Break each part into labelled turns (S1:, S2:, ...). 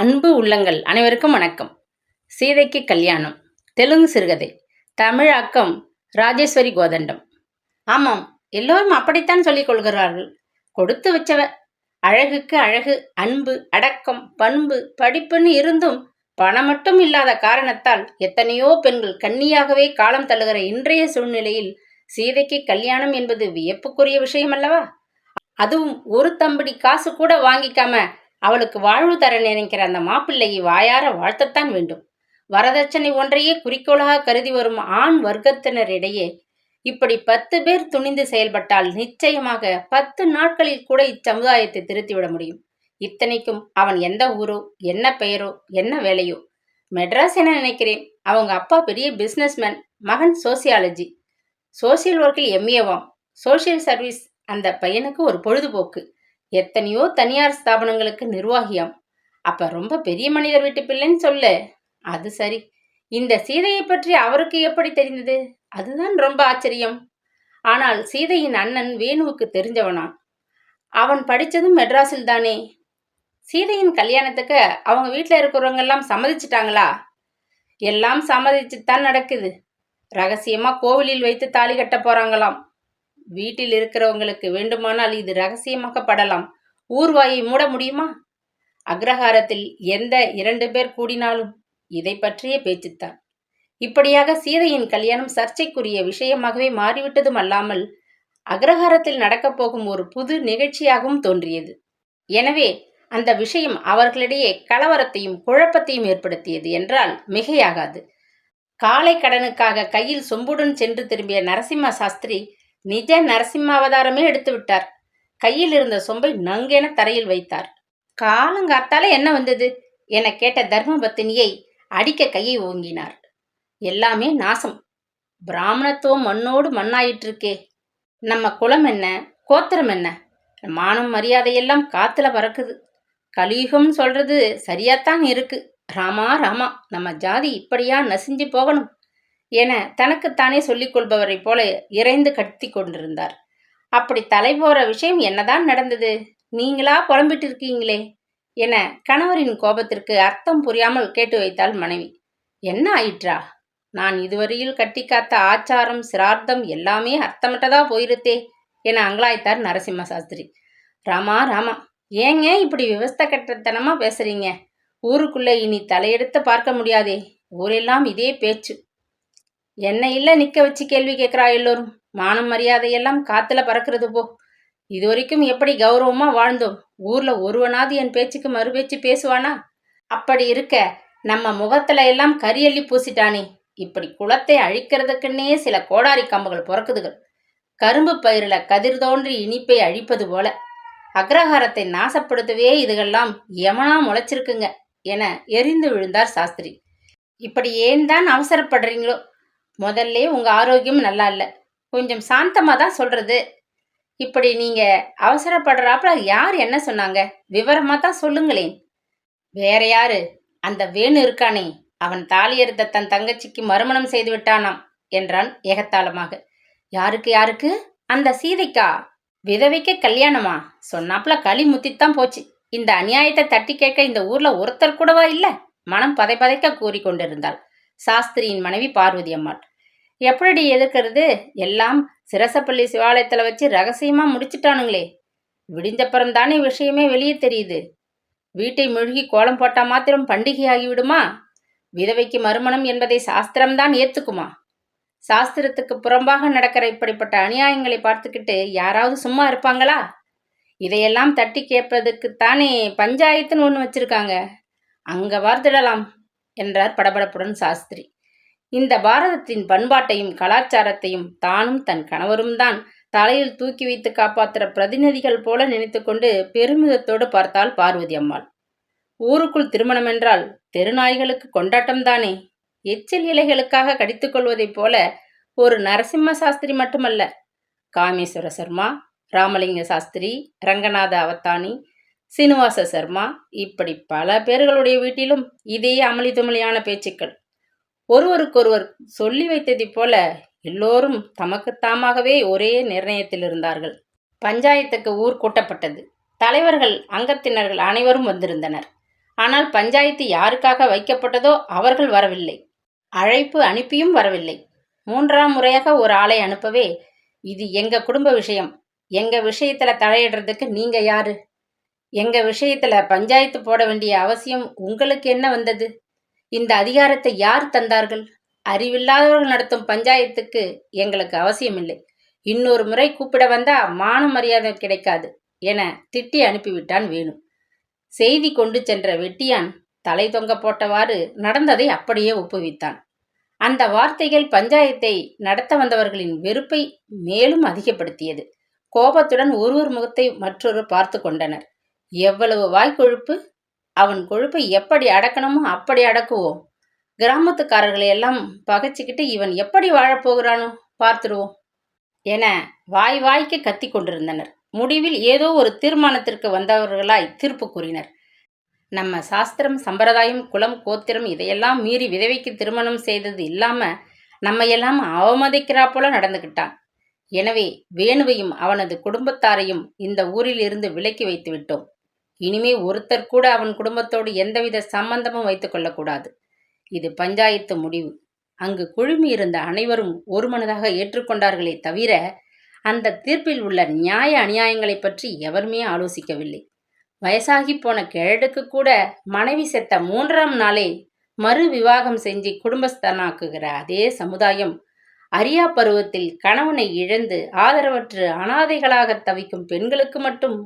S1: அன்பு உள்ளங்கள் அனைவருக்கும் வணக்கம். சீதைக்கு கல்யாணம். தெலுங்கு சிறுகதை. தமிழாக்கம் ராஜேஸ்வரி கோதண்டம். ஆமாம் எல்லோரும் அப்படித்தான் சொல்லிக் கொள்கிறார்கள். கொடுத்து வச்சவ. அழகுக்கு அழகு அன்பு அடக்கம் பண்பு படிப்புன்னு இருந்தும் பணம் மட்டும் இல்லாத காரணத்தால் எத்தனையோ பெண்கள் கன்னியாகவே காலம் தள்ளுகிற இன்றைய சூழ்நிலையில் சீதைக்கு கல்யாணம் என்பது வியப்புக்குரிய விஷயம் அல்லவா அதுவும் ஒரு தம்படி காசு கூட வாங்கிக்காம அவளுக்கு வாழ்வு தர நினைக்கிற அந்த மாப்பிள்ளையை வாயார வாழ்த்தத்தான் வேண்டும். வரதட்சணை ஒன்றையே குறிக்கோளாக கருதி வரும் ஆண் வர்க்கத்தினரிடையே இப்படி பத்து பேர் துணிந்து செயல்பட்டால் நிச்சயமாக பத்து நாட்களில் கூட இச்சமுதாயத்தை திருத்திவிட முடியும். இத்தனைக்கும் அவன் எந்த ஊரோ என்ன பெயரோ என்ன வேலையோ? மெட்ராஸ் என நினைக்கிறேன். அவங்க அப்பா பெரிய பிஸ்னஸ்மேன் மகன் சோசியாலஜி. சோசியல் ஒர்க்கில் எம்ஏவாம் சோசியல் சர்வீஸ் அந்த பையனுக்கு ஒரு பொழுதுபோக்கு. எத்தனையோ தனியார் ஸ்தாபனங்களுக்கு நிர்வாகியாம். அப்ப ரொம்ப பெரிய மனிதர் வீட்டு பிள்ளைன்னு சொல்லு. அது சரி. இந்த சீதையை பற்றி அவருக்கு எப்படி தெரிந்தது? அதுதான் ரொம்ப ஆச்சரியம். ஆனால் சீதையின் அண்ணன் வேணுவுக்கு தெரிஞ்சவனான் அவன் படித்ததும் மெட்ராஸில் தானே. சீதையின் கல்யாணத்துக்கு அவங்க வீட்டில் இருக்கிறவங்க எல்லாம் சம்மதிச்சிட்டாங்களா? எல்லாம் சம்மதிச்சு தான் நடக்குது. ரகசியமாக கோவிலில் வைத்து தாலி கட்ட போகிறாங்களாம் வீட்டில் இருக்கிறவங்களுக்கு வேண்டுமானால் இது ரகசியமாக்கப்படலாம் ஊர்வாயை மூட முடியுமா? அக்ரஹாரத்தில் எந்த இரண்டு பேர் கூடினாலும் இதை பற்றிய பேச்சுத்தான். இப்படியாக சீதையின் கல்யாணம் சர்ச்சைக்குரிய விஷயமாகவே மாறிவிட்டதும் அல்லாமல் அக்ரஹாரத்தில் நடக்கப் போகும் ஒரு புது நிகழ்ச்சியாகவும் தோன்றியது. எனவே அந்த விஷயம் அவர்களிடையே கலவரத்தையும் குழப்பத்தையும் ஏற்படுத்தியது என்றால் மிகையாகாது. காலை கடனுக்காக கையில் சொம்புடன் சென்று திரும்பிய நரசிம்ம சாஸ்திரி நிஜ நரசிம்ம அவதாரமே எடுத்து விட்டார். கையில் இருந்த சொம்பை நங்கென தரையில் வைத்தார். காலங்காத்தால என்ன வந்தது? என கேட்ட தர்மபத்தினியை அடிக்க கையை ஓங்கினார். எல்லாமே நாசம். பிராமணத்துவம் மண்ணோடு மண்ணாயிட்டிருக்கே. நம்ம குலம் என்ன? கோத்திரம் என்ன? மானம் மரியாதையெல்லாம் காத்துல பறக்குது. கலியுகம்னு சொல்றது சரியாத்தான் இருக்கு. ராமா ராமா நம்ம ஜாதி இப்படியா நசிஞ்சு போகணும். என தனக்குத்தானே சொல்லிக் கொள்பவரைப் போல இறைந்து கட்டி கொண்டிருந்தார். அப்படி தலை போற விஷயம் என்னதான் நடந்தது? நீங்களா புலம்பிட்டு இருக்கீங்களே என கணவரின் கோபத்திற்கு அர்த்தம் புரியாமல் கேட்டு வைத்தாள் மனைவி. என்ன ஆயிற்றா? நான் இதுவரையில் கட்டி காத்த ஆச்சாரம் சிரார்த்தம் எல்லாமே அர்த்தமட்டதா போயிருத்தே என அங்கலாய்த்தார் நரசிம்ம சாஸ்திரி. ராமா ராமா ஏங்க இப்படி விவஸ்த கட்டத்தனமா பேசுறீங்க? ஊருக்குள்ள இனி தலையெடுத்து பார்க்க முடியாதே. ஊரெல்லாம் இதே பேச்சு. என்ன இல்லை நிற்க வச்சு கேள்வி கேட்குறா எல்லோரும். மானம் மரியாதையெல்லாம் காத்துல பறக்கிறது போ. இது வரைக்கும் எப்படி கௌரவமா வாழ்ந்தோம்? ஊர்ல ஒருவனாவது என் பேச்சுக்கு மறுபேச்சு பேசுவானா? அப்படி இருக்க நம்ம முகத்துல எல்லாம் கரியள்ளி பூசிட்டானே. இப்படி குளத்தை அழிக்கிறதுக்குன்னே சில கோடாரி கம்புகள் பிறக்குதுகள். கரும்பு பயிரில கதிர் தோன்றி இனிப்பை அழிப்பது போல. அக்ரஹாரத்தை நாசப்படுத்தவே இதுகெல்லாம் எமனா முளைச்சிருக்குங்க என எரிந்து விழுந்தார் சாஸ்திரி. இப்படி ஏன் தான் அவசரப்படுறீங்களோ? முதல்ல உங்க ஆரோக்கியம் நல்லா இல்லை. கொஞ்சம் சாந்தமாக தான் சொல்றது. இப்படி நீங்க அவசரப்படுறாப்புல யார் என்ன சொன்னாங்க? விவரமா தான் சொல்லுங்களேன். வேற யாரு? அந்த வேணு இருக்கானே. அவன் தாலியறுத்த தன் தங்கச்சிக்கு மறுமணம் செய்து விட்டானாம் என்றான் ஏகத்தாளமாக. யாருக்கு யாருக்கு? அந்த சீதைக்கா. விதவைக்க கல்யாணமா? சொன்னாப்புல களி முத்தித்தான் போச்சு. இந்த அநியாயத்தை தட்டி கேட்க இந்த ஊர்ல ஒருத்தர் கூடவா இல்ல? மனம் பதை பதைக்க கூறிக்கொண்டிருந்தாள். சாஸ்திரியின் மனைவி பார்வதி அம்மாள். எப்படி எதிர்க்கிறது? எல்லாம் சிரசப்பள்ளி சிவாலயத்தில் வச்சு ரகசியமா முடிச்சிட்டானுங்களே. விடிஞ்சப்புறம் தானே விஷயமே வெளியே தெரியுது. வீட்டை மூழ்கி கோலம் போட்டா மாத்திரம் பண்டிகை ஆகிவிடுமா விதவைக்கு மறுமணம் என்பதை சாஸ்திரம்தான் ஏத்துக்குமா? சாஸ்திரத்துக்கு புறம்பாக நடக்கிற இப்படிப்பட்ட அநியாயங்களை பார்த்துக்கிட்டு யாராவது சும்மா இருப்பாங்களா? இதையெல்லாம் தட்டி கேட்பதுக்குத்தானே பஞ்சாயத்துன்னு ஒன்று வச்சிருக்காங்க. அங்க வார்த்திடலாம் என்றார் படபடப்புடன் சாஸ்திரி. இந்த பாரதத்தின் பண்பாட்டையும் கலாச்சாரத்தையும் தானும் தன் கணவரும் தான் தலையில் தூக்கி வைத்து காப்பாற்றுற பிரதிநிதிகள் போல நினைத்துக்கொண்டு பெருமிதத்தோடு பார்த்தாள் பார்வதி அம்மாள். ஊருக்குள் திருமணம் என்றால் தெருநாய்களுக்கு கொண்டாட்டம் தானே. எச்சில் இலைகளுக்காக கடித்துக் கொள்வதைப் போல ஒரு நரசிம்ம சாஸ்திரி மட்டுமல்ல. காமேஸ்வர சர்மா ராமலிங்க சாஸ்திரி ரங்கநாத அவத்தானி சீனிவாச சர்மா இப்படி பல பேர்களுடைய வீட்டிலும் இதே அமளி துமளியான பேச்சுக்கள். ஒருவருக்கொருவர் சொல்லி வைத்ததைப் போல எல்லோரும் தமக்குத்தாமாகவே ஒரே நிர்ணயத்தில் இருந்தார்கள் பஞ்சாயத்துக்கு ஊர் கூட்டப்பட்டது. தலைவர்கள் அங்கத்தினர்கள் அனைவரும் வந்திருந்தனர். ஆனால் பஞ்சாயத்து யாருக்காக வைக்கப்பட்டதோ அவர்கள் வரவில்லை. அழைப்பு அனுப்பியும் வரவில்லை. மூன்றாம் முறையாக ஒரு ஆளை அனுப்பவே இது எங்க குடும்ப விஷயம். எங்க விஷயத்துல தலையிடுறதுக்கு நீங்க யாரு? எங்க விஷயத்துல பஞ்சாயத்து போட வேண்டிய அவசியம் உங்களுக்கு என்ன வந்தது? இந்த அதிகாரத்தை யார் தந்தார்கள்? அறிவில்லாதவர்கள் நடத்தும் பஞ்சாயத்துக்கு எங்களுக்கு அவசியமில்லை. இன்னொரு முறை கூப்பிட வந்தா மான மரியாதை கிடைக்காது என திட்டி அனுப்பிவிட்டான் வேணு. செய்தி கொண்டு சென்ற வெட்டியான் தலை தொங்க போட்டவாறு நடந்ததை அப்படியே ஒப்புவித்தான். அந்த வார்த்தைகள் பஞ்சாயத்தை நடத்த வந்தவர்களின் வெறுப்பை மேலும் அதிகப்படுத்தியது. கோபத்துடன் ஒருவர் முகத்தை மற்றொரு பார்த்து கொண்டனர். எவ்வளவு வாய்க்கொழுப்பு? அவன் கொழுப்பை எப்படி அடக்கணுமோ அப்படி அடக்குவோம். கிராமத்துக்காரர்களை எல்லாம் பகைச்சிக்கிட்டு இவன் எப்படி வாழப்போகிறானோ பார்த்துருவோம். என வாய் வாய்க்கு கத்தி கொண்டிருந்தனர். முடிவில் ஏதோ ஒரு தீர்மானத்திற்கு வந்தவர்களாய் தீர்ப்பு கூறினர். நம்ம சாஸ்திரம் சம்பிரதாயம் குலம் கோத்திரம் இதையெல்லாம் மீறி விதவைக்கு திருமணம் செய்தது இல்லாம நம்ம எல்லாம் அவமதிக்கிறா போல நடந்துகிட்டான். எனவே வேணுவையும் அவனது குடும்பத்தாரையும் இந்த ஊரில் இருந்து விலக்கி வைத்து விட்டோம். இனிமே ஒருத்தர் கூட அவன் குடும்பத்தோடு எந்தவித சம்பந்தமும் வைத்துக் கொள்ளக்கூடாது. இது பஞ்சாயத்து முடிவு. அங்கு குழுமி இருந்த அனைவரும் ஒருமனதாக ஏற்றுக்கொண்டார்களே தவிர அந்த தீர்ப்பில் உள்ள நியாய அநியாயங்களை பற்றி எவருமே ஆலோசிக்கவில்லை. வயசாகி போன கிழடுக்கு கூட மனைவி செத்த மூன்றாம் நாளே மறு விவாகம் செஞ்சு குடும்பஸ்தனாக்குகிற அதே சமுதாயம் அரியா பருவத்தில் கணவனை இழந்து ஆதரவற்று அனாதைகளாக தவிக்கும் பெண்களுக்கு மட்டும்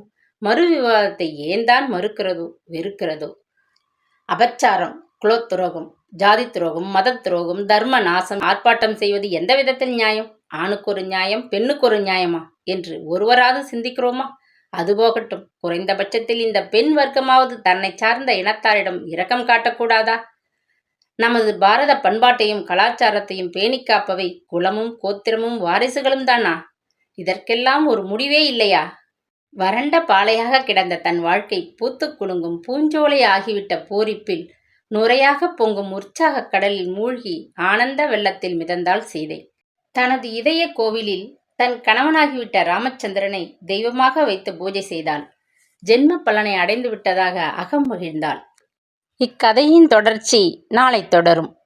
S1: மறு விவாதத்தை ஏன் தான் மறுக்கிறதோ வெறுக்கிறதோ? அபச்சாரம் குலத்துரோகம் ஜாதி துரோகம் மத துரோகம் தர்ம நாசம் ஆர்ப்பாட்டம் செய்வது எந்த விதத்தில் நியாயம்? ஆணுக்கு ஒரு நியாயம் பெண்ணுக்கு ஒரு நியாயமா? என்று ஒருவராது சிந்திக்கிறோமா? அது போகட்டும். குறைந்தபட்சத்தில் இந்த பெண் வர்க்கமாவது தன்னை சார்ந்த இனத்தாரிடம் இரக்கம் காட்டக்கூடாதா? நமது பாரத பண்பாட்டையும் கலாச்சாரத்தையும் பேணி காப்பவை குலமும் கோத்திரமும் வாரிசுகளும் தானா? இதற்கெல்லாம் ஒரு முடிவே இல்லையா? வறண்ட பாலையாக கிடந்த தன் வாழ்க்கை பூத்துக் குலுங்கும் பூஞ்சோலை ஆகிவிட்ட பூரிப்பில் நுரையாக பொங்கும் உற்சாகக் கடலில் மூழ்கி ஆனந்த வெள்ளத்தில் மிதந்தாள் சீதை. தனது இதய கோவிலில் தன் கணவனாகிவிட்ட ராமச்சந்திரனை தெய்வமாக வைத்து பூஜை செய்தாள். ஜென்ம பலனை அடைந்து விட்டதாக அகம் மகிழ்ந்தாள். இக்கதையின் தொடர்ச்சி நாளை தொடரும்.